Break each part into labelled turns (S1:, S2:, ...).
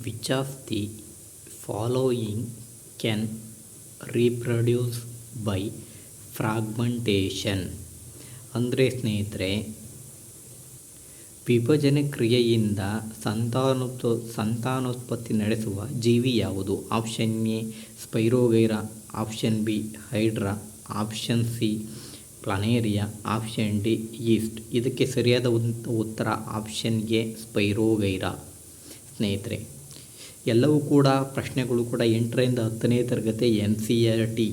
S1: Which of the following can reproduce by fragmentation ಅಂದರೆ ಸ್ನೇಹಿತರೆ ವಿಭಜನೆ ಕ್ರಿಯೆಯಿಂದ ಸಂತಾನೋತ್ಪ, ಸಂತಾನೋತ್ಪತ್ತಿ ನಡೆಸುವ ಜೀವಿ ಯಾವುದು? Option A spirogyra option B hydra option C planaria option D yeast ಇದಕ್ಕೆ ಸರಿಯಾದ ಉತ್- ಉತ್ತರ ಆಪ್ಷನ್ ಎ ಸ್ಪೈರೋಗೈರಾ ಸ್ನೇಹಿತರೆ ಎಲ್ಲವೂ ಕೂಡ ಪ್ರಶ್ನೆಗಳು ಕೂಡ ಎಂಟರಿಂದ ಹತ್ತನೇ ತರಗತಿ N C R T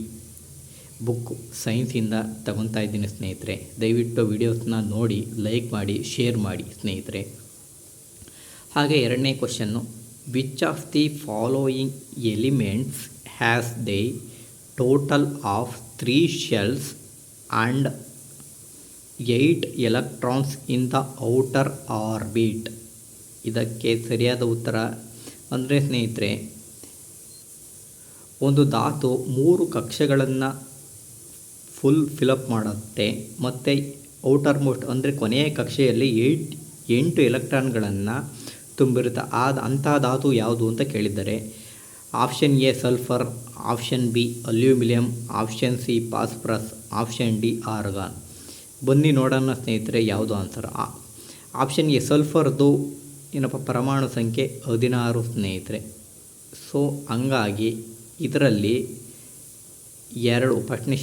S1: book ಸೈನ್ಸಿಂದ ತಗೊತಾ ಇದ್ದೀನಿ ಸ್ನೇಹಿತರೆ. ದಯವಿಟ್ಟು ವಿಡಿಯೋಸ್ನ ನೋಡಿ, ಲೈಕ್ ಮಾಡಿ, ಶೇರ್ ಮಾಡಿ ಸ್ನೇಹಿತರೆ. ಹಾಗೆ ಎರಡನೇ question which of the following elements has the total of three shells and eight electrons in the outer orbit ಇದಕ್ಕೆ ಸರಿಯಾದ ಉತ್ತರ ಅಂದರೆ ಸ್ನೇಹಿತರೆ, ಒಂದು ಧಾತು ಮೂರು ಕಕ್ಷೆಗಳನ್ನು ಫುಲ್ ಫಿಲಪ್ ಮಾಡುತ್ತೆ, ಮತ್ತು ಔಟರ್ ಮೋಸ್ಟ್ ಅಂದರೆ ಕೊನೆಯ ಕಕ್ಷೆಯಲ್ಲಿ ಏಯ್ಟ್ ಎಂಟು ಎಲೆಕ್ಟ್ರಾನ್ಗಳನ್ನು ತುಂಬಿರುತ್ತೆ. ಆದ ಅಂಥ ಧಾತು ಯಾವುದು ಅಂತ ಕೇಳಿದ್ದಾರೆ option A sulphur option B aluminium option C phosphorus option D argon ಬನ್ನಿ ನೋಡೋಣ ಸ್ನೇಹಿತರೆ ಯಾವುದು ಆನ್ಸರ್ ಆಪ್ಷನ್ ಎ ಸಲ್ಫರ್ದು ಏನಪ್ಪ, ಪರಮಾಣು ಸಂಖ್ಯೆ ಹದಿನಾರು ಸ್ನೇಹಿತರೆ. ಸೊ ಹಂಗಾಗಿ ಇದರಲ್ಲಿ ಎರಡು ಫಸ್ಟ್ನೇ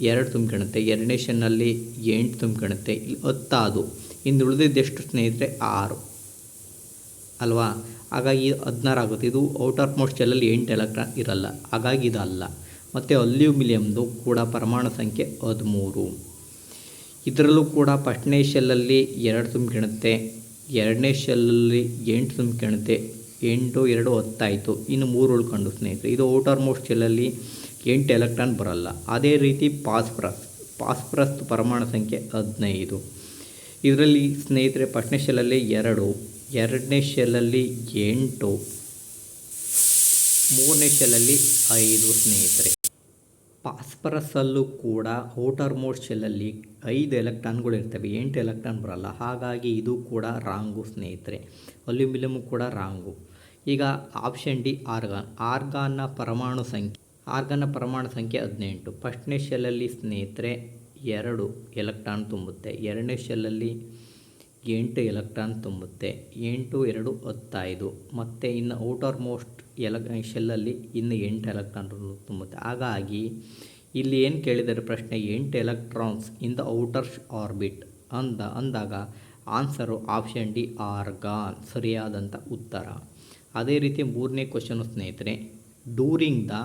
S1: ಎರಡು ತುಂಬ್ಕೊಳುತ್ತೆ ಎರಡನೇ ಶೆಲ್ನಲ್ಲಿ ಎಂಟು ತುಂಬ್ಕೊಳುತ್ತೆ ಇಲ್ಲಿ ಹತ್ತಾದು ಇನ್ನು ಉಳಿದಿದ್ದೆಷ್ಟು ಸ್ನೇಹಿತರೆ? ಆರು. ಅಲ್ವಾ? ಹಾಗಾಗಿ ಹದಿನಾರು ಆಗುತ್ತೆ. ಇದು ಔಟರ್ ಮೋಸ್ಟ್ ಶೆಲ್ಲಲ್ಲಿ ಎಂಟು ಎಲೆಕ್ಟ್ರಾನ್ ಇರಲ್ಲ. ಹಾಗಾಗಿ ಇದಲ್ಲ. ಮತ್ತು ಅಲ್ಯೂಮಿನಿಯಮ್ದು ಕೂಡ ಪರಮಾಣು ಸಂಖ್ಯೆ ಹದಿಮೂರು. ಇದರಲ್ಲೂ ಕೂಡ ಫಸ್ಟ್ನೇ ಶೆಲ್ಲಲ್ಲಿ ಎರಡು ತುಂಬ್ಕೊಳುತ್ತೆ ಎರಡನೇ ಶೆಲ್ಲಲ್ಲಿ ಎಂಟು ತುಂಬ್ಕೊಳುತ್ತೆ ಎಂಟು, ಎರಡು ಹತ್ತಾಯಿತು. ಇನ್ನು ಮೂರು ಉಳ್ಕೊಂಡು ಸ್ನೇಹಿತರೆ, ಇದು ಔಟರ್ ಮೋಸ್ಟ್ ಶೆಲ್ಲಲ್ಲಿ ಎಂಟು ಎಲೆಕ್ಟ್ರಾನ್ ಬರಲ್ಲ. ಅದೇ ರೀತಿ ಪಾಸ್ಪ್ರಸ್ ಪಾಸ್ಪ್ರಸ್ ಪರಮಾಣು ಸಂಖ್ಯೆ ಹದಿನೈದು. ಇದರಲ್ಲಿ ಸ್ನೇಹಿತರೆ ಫಸ್ಟ್ನೇ ಶೆಲ್ಲಲ್ಲಿ ಎರಡು, ಎರಡನೇ ಶೆಲ್ಲಲ್ಲಿ ಎಂಟು, ಮೂರನೇ ಶೆಲ್ಲಲ್ಲಿ ಐದು ಸ್ನೇಹಿತರೆ. ಫಾಸ್ಫರಸ್ಸಲ್ಲೂ ಕೂಡ ಔಟರ್ ಮೋಸ್ಟ್ ಶೆಲ್ಲಲ್ಲಿ ಐದು ಎಲೆಕ್ಟ್ರಾನ್ಗಳು ಇರ್ತವೆ, ಎಂಟು ಎಲೆಕ್ಟ್ರಾನ್ ಬರಲ್ಲ. ಹಾಗಾಗಿ ಇದು ಕೂಡ ರಾಂಗು ಸ್ನೇಹಿತರೆ. ಅಲ್ಯೂಮಿನಿಯಮ್ ಕೂಡ ರಾಂಗು. ಈಗ ಆಪ್ಷನ್ ಡಿ ಆರ್ಗಾನ್. ಆರ್ಗಾನ್ನ ಪರಮಾಣು ಸಂಖ್ಯೆ, ಆರ್ಗಾನ್ನ ಪರಮಾಣು ಸಂಖ್ಯೆ ಹದಿನೆಂಟು. ಫಸ್ಟ್ನೇ ಶೆಲ್ಲಲ್ಲಿ ಸ್ನೇಹಿತರೆ ಎರಡು ಎಲೆಕ್ಟ್ರಾನ್ ತುಂಬುತ್ತೆ. ಎರಡನೇ ಶೆಲ್ಲಲ್ಲಿ ಎಂಟು ಎಲೆಕ್ಟ್ರಾನ್ ತುಂಬುತ್ತೆ. ಎಂಟು, ಎರಡು, ಹತ್ತೈದು. ಮತ್ತು ಇನ್ನು ಔಟರ್ ಮೋಸ್ಟ್ ಎಲ ಶೆಲ್ಲಲ್ಲಿ ಇನ್ನು ಎಂಟು ಎಲೆಕ್ಟ್ರಾನ್ ತುಂಬುತ್ತೆ. ಹಾಗಾಗಿ ಇಲ್ಲಿ ಏನು ಕೇಳಿದ್ದಾರೆ ಪ್ರಶ್ನೆ, ಎಂಟು electrons in the outer orbit ಅಂದ ಅಂದಾಗ ಆನ್ಸರು ಆಪ್ಷನ್ ಡಿ, ಆರ್ಗಾನ್. ಸರಿಯಾದಂಥ ಉತ್ತರ. ಅದೇ ರೀತಿ ಮೂರನೇ ಕ್ವಶನು ಸ್ನೇಹಿತರೆ during the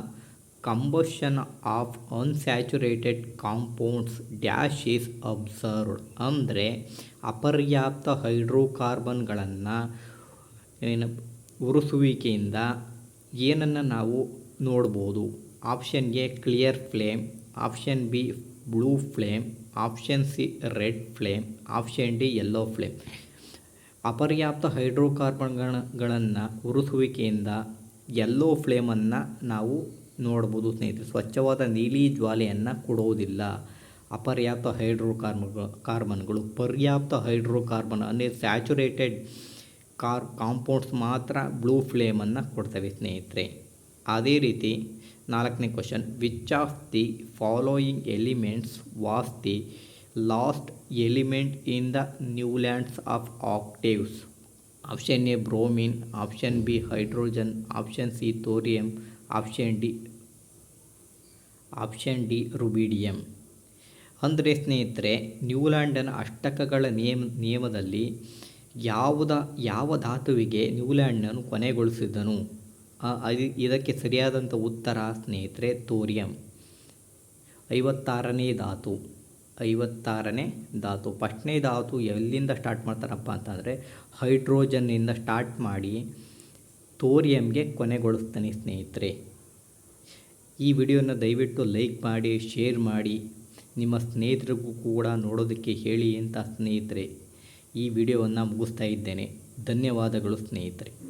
S1: combustion of unsaturated compounds dash is observed ಅಂದರೆ ಅಪರ್ಯಾಪ್ತ ಹೈಡ್ರೋಕಾರ್ಬನ್ಗಳನ್ನು ಏನು, ಉರಿಸುವಿಕೆಯಿಂದ ಏನನ್ನು ನಾವು ನೋಡ್ಬೋದು? Option A clear flame option B blue flame option C red flame option D yellow flame ಅಪರ್ಯಾಪ್ತ ಹೈಡ್ರೋಕಾರ್ಬನ್ಗಳನ್ನು ಉರಿಸುವಿಕೆಯಿಂದ ಯೆಲ್ಲೋ ಫ್ಲೇಮನ್ನು ನಾವು ನೋಡ್ಬೋದು ಸ್ನೇಹಿತರೆ. ಸ್ವಚ್ಛವಾದ ನೀಲಿ ಜ್ವಾಲೆಯನ್ನು ಕೊಡುವುದಿಲ್ಲ ಅಪರ್ಯಾಪ್ತ ಹೈಡ್ರೋಕಾರ್ಬನ್ಗಳು, ಕಾರ್ಬನ್ಗಳು. ಪರ್ಯಾಪ್ತ ಹೈಡ್ರೋಕಾರ್ಬನ್, ಅಂದರೆ ಸ್ಯಾಚುರೇಟೆಡ್ ಕಾರ್ ಕಾಂಪೌಂಡ್ಸ್ ಮಾತ್ರ ಬ್ಲೂ ಫ್ಲೇಮನ್ನು ಕೊಡ್ತವೆ ಸ್ನೇಹಿತರೆ. ಅದೇ ರೀತಿ ನಾಲ್ಕನೇ question which of the following elements was the last element in the Newlands of octaves option A bromine option B hydrogen option C thorium option D option D rubidium ಅಂದರೆ ಸ್ನೇಹಿತರೆ ನ್ಯೂಲ್ಯಾಂಡನ ಅಷ್ಟಕಗಳ ನಿಯಮ, ನಿಯಮದಲ್ಲಿ ಯಾವುದ, ಯಾವ ಧಾತುವಿಗೆ ನ್ಯೂಲ್ಯಾಂಡನ್ನು ಕೊನೆಗೊಳಿಸಿದನು? ಇದಕ್ಕೆ ಸರಿಯಾದಂಥ ಉತ್ತರ, ಸ್ನೇಹಿತರೆ, ತೋರಿಯಂ. ಐವತ್ತಾರನೇ ಧಾತು. ಐವತ್ತಾರನೇ ಧಾತು. ಫಸ್ಟ್ನೇ ಧಾತು ಎಲ್ಲಿಂದ ಸ್ಟಾರ್ಟ್ ಮಾಡ್ತಾರಪ್ಪ ಅಂತಂದರೆ, ಹೈಡ್ರೋಜನ್ನಿಂದ ಸ್ಟಾರ್ಟ್ ಮಾಡಿ ತೋರಿಯಂಗೆ ಕೊನೆಗೊಳಿಸ್ತಾನೆ, ಸ್ನೇಹಿತರೆ. ಈ ವಿಡಿಯೋನ ದಯವಿಟ್ಟು ಲೈಕ್ ಮಾಡಿ, ಶೇರ್ ಮಾಡಿ. ನಿಮ್ಮ ಸ್ನೇಹಿತರಿಗೂ ಕೂಡ ನೋಡೋದಕ್ಕೆ ಹೇಳಿ ಅಂತ, ಸ್ನೇಹಿತರೆ. ಈ ವಿಡಿಯೋವನ್ನು ಮುಗಿಸ್ತಾ ಇದ್ದೇನೆ. ಧನ್ಯವಾದಗಳು ಸ್ನೇಹಿತರೆ.